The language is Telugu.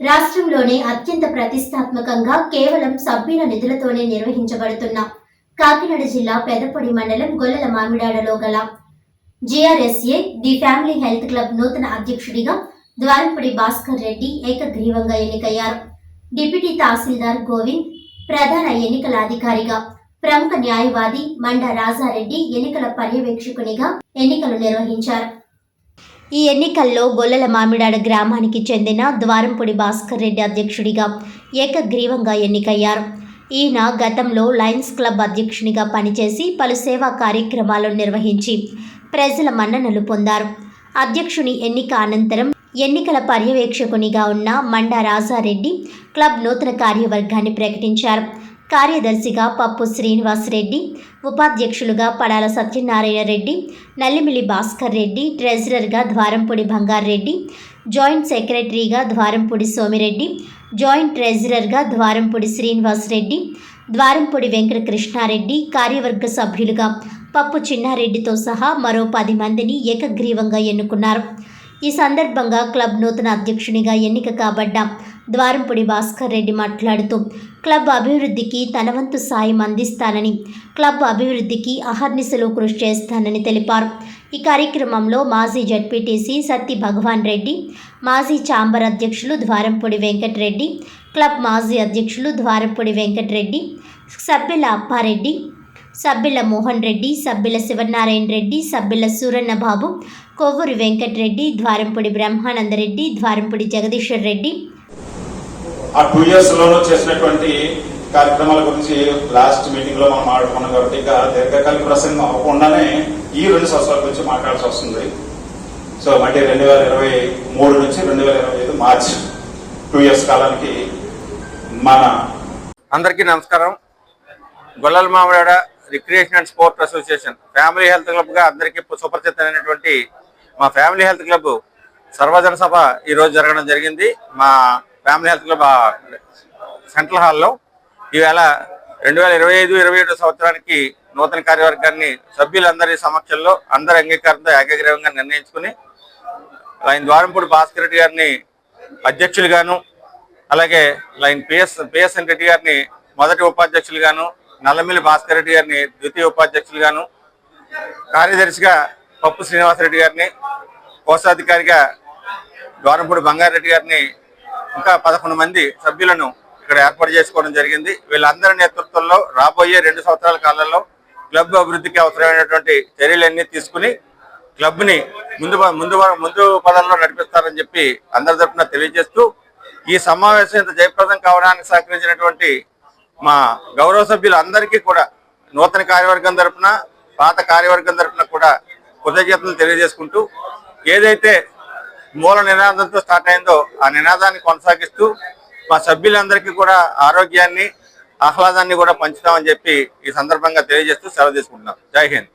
రాష్ట్రంలోనే అత్యంత ప్రతిష్టాత్మకంగా కేవలం సభ్యుల నిధులతోనే నిర్వహించబడుతున్న కాకినాడ జిల్లా పెదపొడి మండలం గొల్లల మామిడాడలో గల GRSA the family health club నూతన అధ్యక్షుడిగా ద్వారపూడి భాస్కర్ రెడ్డి ఏకగ్రీవంగా ఎన్నికయ్యారు. డిప్యూటీ తహసీల్దార్ గోవింద్ ప్రధాన ఎన్నికల అధికారిగా ప్రముఖ న్యాయవాది మండ రాజారెడ్డి ఎన్నికల పర్యవేక్షకునిగా ఎన్నికలు నిర్వహించారు. ఈ ఎన్నికల్లో గొల్లల మామిడాడ గ్రామానికి చెందిన ద్వారంపూడి భాస్కర్ రెడ్డి అధ్యక్షుడిగా ఏకగ్రీవంగా ఎన్నికయ్యారు. ఈయన గతంలో లయన్స్ క్లబ్ అధ్యక్షునిగా పనిచేసి పలు సేవా కార్యక్రమాలు నిర్వహించి ప్రజల మన్ననలు పొందారు. అధ్యక్షుని ఎన్నిక అనంతరం ఎన్నికల పర్యవేక్షకునిగా ఉన్న మండ రాజారెడ్డి క్లబ్ నూతన కార్యవర్గాన్ని ప్రకటించారు. కార్యదర్శిగా పప్పు శ్రీనివాసరెడ్డి ఉపాధ్యక్షులుగా పడాల సత్యనారాయణ రెడ్డి నల్లిమిలి భాస్కర్ రెడ్డి ట్రెజరర్గా ద్వారంపూడి బంగారెడ్డి జాయింట్ సెక్రటరీగా ద్వారంపూడి సోమిరెడ్డి జాయింట్ ట్రెజరర్గా ద్వారంపూడి శ్రీనివాస్ రెడ్డి ద్వారంపూడి వెంకట కృష్ణారెడ్డి కార్యవర్గ సభ్యులుగా పప్పు చిన్నారెడ్డితో సహా మరో పది మందిని ఏకగ్రీవంగా ఎన్నుకున్నారు. ఈ సందర్భంగా క్లబ్ నూతన అధ్యక్షునిగా ఎన్నిక కాబడ్డ. ద్వారంపూడి భాస్కర్ రెడ్డి మాట్లాడుతూ క్లబ్ అభివృద్ధికి తన వంతు సాయం అందిస్తానని క్లబ్ అభివృద్ధికి అహర్నిశలు కృషి చేస్తానని తెలిపారు. ఈ కార్యక్రమంలో మాజీ జడ్పీటీసీ సత్తి భగవాన్ రెడ్డి మాజీ ఛాంబర్ అధ్యక్షులు ద్వారంపూడి వెంకటరెడ్డి క్లబ్ మాజీ అధ్యక్షులు ద్వారంపూడి వెంకటరెడ్డి సభ్యుల అప్పారెడ్డి సభ్యుల మోహన్ రెడ్డి సభ్యుల శివనారాయణ రెడ్డి సభ్యుల సూరన్న బాబు కొవ్వూరి వెంకటరెడ్డి ద్వారంపూడి బ్రహ్మానందరెడ్డి ద్వారంపూడి జగదీశ్వర్ రెడ్డి. ఆ టూ ఇయర్స్ లోనూ చేసినటువంటి కార్యక్రమాల గురించి లాస్ట్ మీటింగ్లో మనం మాట్లాడుకున్నాం కాబట్టి ఇక దీర్ఘకాలిక ప్రసంగం అవ్వకుండానే ఈ రెండు సంవత్సరాల గురించి మాట్లాడాల్సి వస్తుంది. సో మళ్ళీ రెండు వేల ఇరవై మూడు నుంచి రెండు వేల ఇరవై ఐదు మార్చ్ టూ ఇయర్స్ కాలానికి మన అందరికీ నమస్కారం. Gollala Mamidada recreation and sport association family health క్లబ్గా అందరికీ సుపరిచితమైనటువంటి మా ఫ్యామిలీ హెల్త్ క్లబ్ సర్వజన సభ ఈరోజు జరగడం జరిగింది. మా ఫ్యామిలీ హెల్త్ క్లబ్ సెంట్రల్ హాల్లో ఈవేళ రెండు వేల ఇరవై ఐదు ఇరవై ఏడు సంవత్సరానికి నూతన కార్యవర్గాన్ని సభ్యులందరి సమక్షంలో అందరి అంగీకారంతో ఏకగ్రీవంగా నిర్ణయించుకుని ఆయన ద్వారంపూడి భాస్కర్ రెడ్డి గారిని అధ్యక్షులుగాను అలాగే లైన్ పిఎస్ పిఎస్ఎన్ రెడ్డి గారిని మొదటి ఉపాధ్యక్షులుగాను నల్లమిల్లి భాస్కర్ రెడ్డి గారిని ద్వితీయ ఉపాధ్యక్షులుగాను కార్యదర్శిగా పప్పు శ్రీనివాసరెడ్డి గారిని కోశాధికారిగా ద్వారంపూడి బంగారెడ్డి గారిని ఇంకా పదకొండు మంది సభ్యులను ఇక్కడ ఏర్పాటు చేసుకోవడం జరిగింది. వీళ్ళందరి నేతృత్వంలో రాబోయే రెండు సంవత్సరాల కాలంలో క్లబ్ అభివృద్ధికి అవసరమైనటువంటి చర్యలన్నీ తీసుకుని క్లబ్ని ముందు ముందు ముందు పదంలో నడిపిస్తారని చెప్పి అందరి తరఫున తెలియజేస్తూ ఈ సమావేశం ఇంత జయప్రదం కావడానికి సహకరించినటువంటి మా గౌరవ సభ్యులందరికీ కూడా నూతన కార్యవర్గం తరఫున పాత కార్యవర్గం తరఫున కూడా కృతజ్ఞతలు తెలియజేసుకుంటూ ఏదైతే మూల నినాదంతో స్టార్ట్ అయిందో ఆ నినాదాన్ని కొనసాగిస్తూ మా సభ్యులందరికీ కూడా ఆరోగ్యాన్ని ఆహ్లాదాన్ని కూడా పంచుతామని చెప్పి ఈ సందర్భంగా తెలియజేస్తూ సెలవు తీసుకుంటున్నాం. జై హింద్.